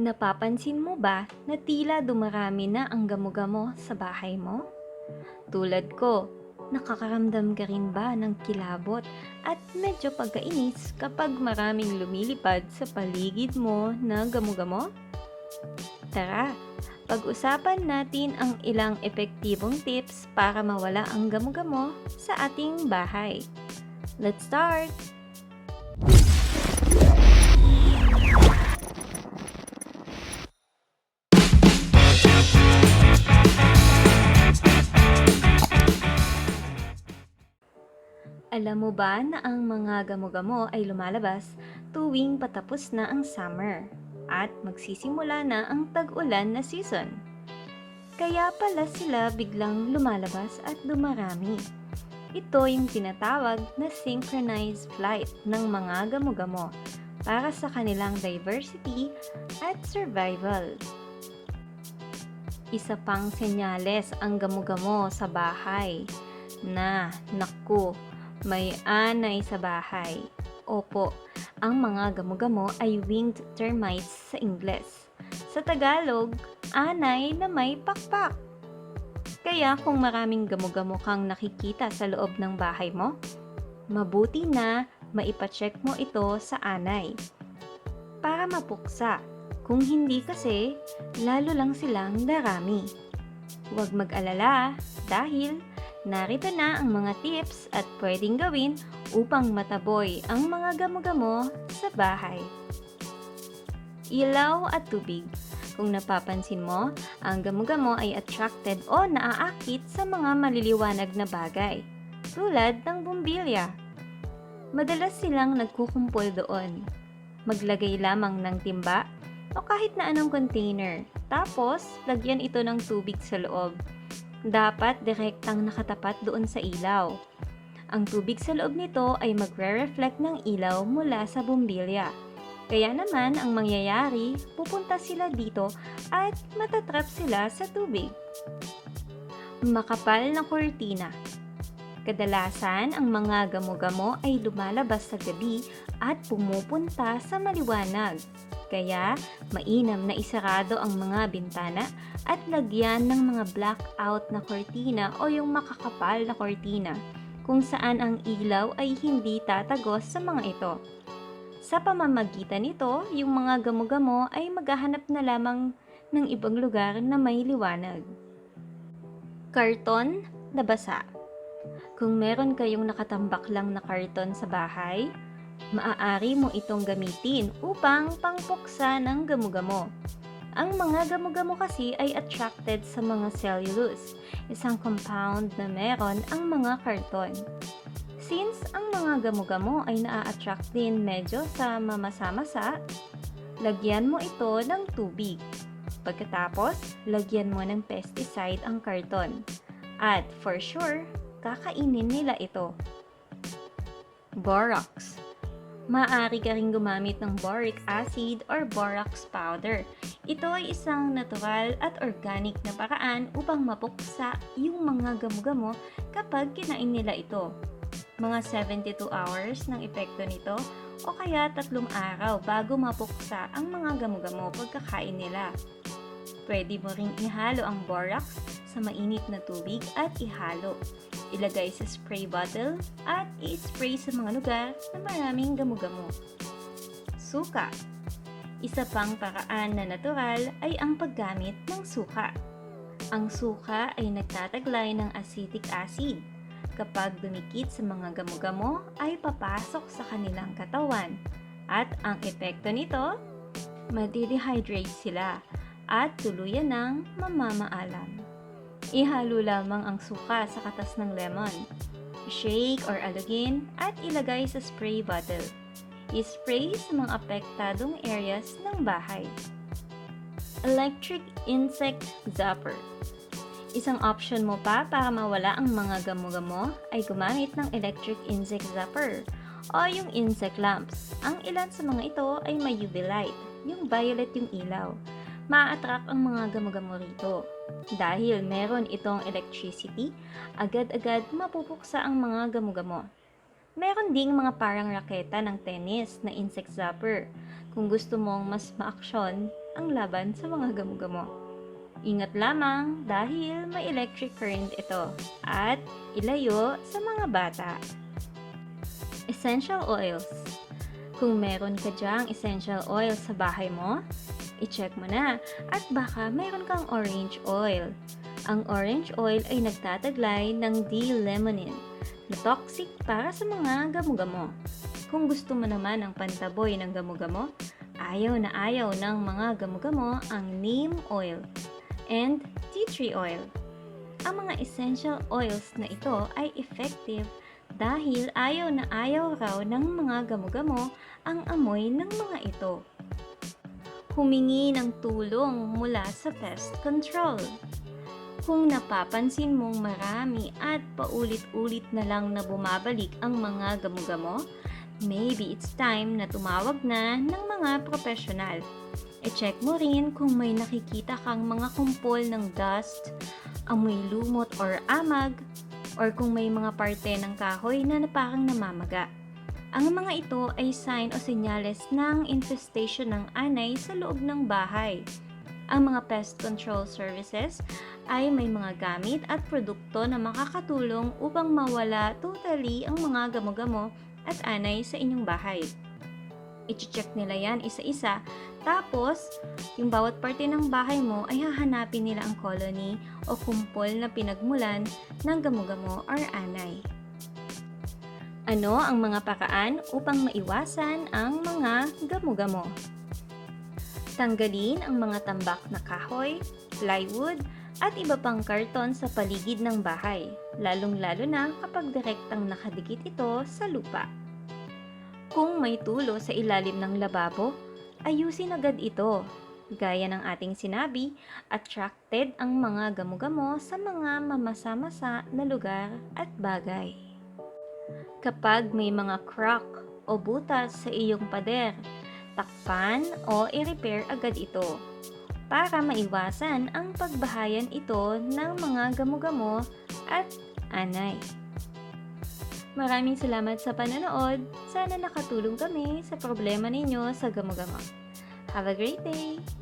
Napapansin mo ba na tila dumarami na ang gamo-gamo sa bahay mo? Tulad ko, nakakaramdam ka rin ba ng kilabot at medyo pagkainis kapag maraming lumilipad sa paligid mo na gamo-gamo? Tara, pag-usapan natin ang ilang epektibong tips para mawala ang gamo-gamo sa ating bahay. Let's start! Alam mo ba na ang mga gamo-gamo ay lumalabas tuwing patapos na ang summer at magsisimula na ang tag-ulan na season? Kaya pala sila biglang lumalabas at dumarami. Ito yung tinatawag na synchronized flight ng mga gamo-gamo para sa kanilang diversity at survival. Isa pang senyales ang gamo-gamo sa bahay na, naku, may anay sa bahay. Opo, ang mga gamo-gamo ay winged termites sa Ingles. Sa Tagalog, anay na may pakpak. Kaya kung maraming gamo-gamo kang nakikita sa loob ng bahay mo, mabuti na maipacheck mo ito sa anay. Para mapuksa. Kung hindi kasi, lalo lang silang darami. Huwag mag-alala dahil Narito na ang mga tips at pwedeng gawin upang mataboy ang mga gamo-gamo sa bahay. Ilaw at tubig. Kung napapansin mo, ang gamo-gamo ay attracted o naaakit sa mga maliliwanag na bagay, tulad ng bumbilya. Madalas silang nagkukumpol doon. Maglagay lamang ng timba o kahit na anong container, tapos lagyan ito ng tubig sa loob dapat direktang nakatapat doon sa ilaw. Ang tubig sa loob nito ay magre-reflect ng ilaw mula sa bumbilya. Kaya naman ang mangyayari, pupunta sila dito at matatrap sila sa tubig. Makapal na kurtina. Kadalasan, ang mga gamo-gamo ay lumalabas sa gabi at pumupunta sa maliwanag. Kaya, mainam na isarado ang mga bintana at lagyan ng mga blackout na kortina o yung makakapal na kortina kung saan ang ilaw ay hindi tatagos sa mga ito. Sa pamamagitan nito, yung mga gamo-gamo ay maghahanap na lamang ng ibang lugar na may liwanag. Karton na basa Kung meron kayong nakatambak lang na karton sa bahay, maaari mo itong gamitin upang pangpuksa ng gamo-gamo. Ang mga gamo-gamo kasi ay attracted sa mga cellulose, isang compound na meron ang mga karton. Since ang mga gamo-gamo ay naa-attract din medyo sa mamasa-masa, lagyan mo ito ng tubig. Pagkatapos, lagyan mo ng pesticide ang karton. At for sure, kakainin nila ito. Borax Maaari ka rin gumamit ng boric acid or borax powder. Ito ay isang natural at organic na paraan upang mapuksa yung mga gamo-gamo kapag kinain nila ito. Mga 72 hours ng epekto nito o kaya tatlong araw bago mapuksa ang mga gamo-gamo pagkakain nila. Pwede mo ring ihalo ang borax sa mainit na tubig at ihalo ilagay sa spray bottle at i-spray sa mga lugar na maraming gamo-gamo. Suka Isa pang paraan na natural ay ang paggamit ng suka. Ang suka ay nagtataglay ng acetic acid. Kapag dumikit sa mga gamo-gamo ay papasok sa kanilang katawan at ang epekto nito, madidehydrate sila at tuluyan ng mamamaalam. Ihalo lamang ang suka sa katas ng lemon. Shake or alugin at ilagay sa spray bottle. I-spray sa mga apektadong areas ng bahay. Electric Insect Zapper Isang option mo pa para mawala ang mga gamo-gamo ay gumamit ng electric insect zapper o yung insect lamps. Ang ilan sa mga ito ay may UV light, yung violet yung ilaw ma-attract ang mga gamo-gamo rito. Dahil meron itong electricity, agad-agad mapupuksa ang mga gamo-gamo. Meron ding mga parang raketa ng tennis na insect zapper. kung gusto mong mas maaksyon ang laban sa mga gamo-gamo. Ingat lamang dahil may electric current ito at ilayo sa mga bata. Essential oils. Kung meron ka dyang essential oil sa bahay mo, i-check mo na at baka meron kang orange oil. Ang orange oil ay nagtataglay ng D-limonene na toxic para sa mga gamo-gamo. Kung gusto mo naman ng pantaboy ng gamo-gamo, ayaw na ayaw ng mga gamo-gamo ang neem oil and tea tree oil. Ang mga essential oils na ito ay effective dahil ayaw na ayaw raw ng mga gamo-gamo ang amoy ng mga ito. Humingi ng tulong mula sa pest control. Kung napapansin mong marami at paulit-ulit na lang na bumabalik ang mga gamo-gamo, maybe it's time na tumawag na ng mga profesional. E-check mo rin kung may nakikita kang mga kumpol ng dust, amoy lumot or amag, or kung may mga parte ng kahoy na parang namamaga. Ang mga ito ay sign o senyales ng infestation ng anay sa loob ng bahay. Ang mga pest control services ay may mga gamit at produkto na makakatulong upang mawala totally ang mga gamo-gamo at anay sa inyong bahay. I-check nila yan isa-isa, tapos yung bawat parte ng bahay mo ay hahanapin nila ang colony o kumpol na pinagmulan ng gamo-gamo or anay. Ano ang mga pakaan upang maiwasan ang mga gamo-gamo? Tanggalin ang mga tambak na kahoy, plywood, at iba pang karton sa paligid ng bahay, lalong-lalo na kapag direktang nakadikit ito sa lupa. Kung may tulo sa ilalim ng lababo, ayusin agad ito. Gaya ng ating sinabi, attracted ang mga gamo-gamo sa mga mamasa-masa na lugar at bagay. Kapag may mga crack o butas sa iyong pader, takpan o i-repair agad ito para maiwasan ang pagbahayan ito ng mga gamo-gamo at anay. Maraming salamat sa panonood. Sana nakatulong kami sa problema ninyo sa gamo-gamo. Have a great day!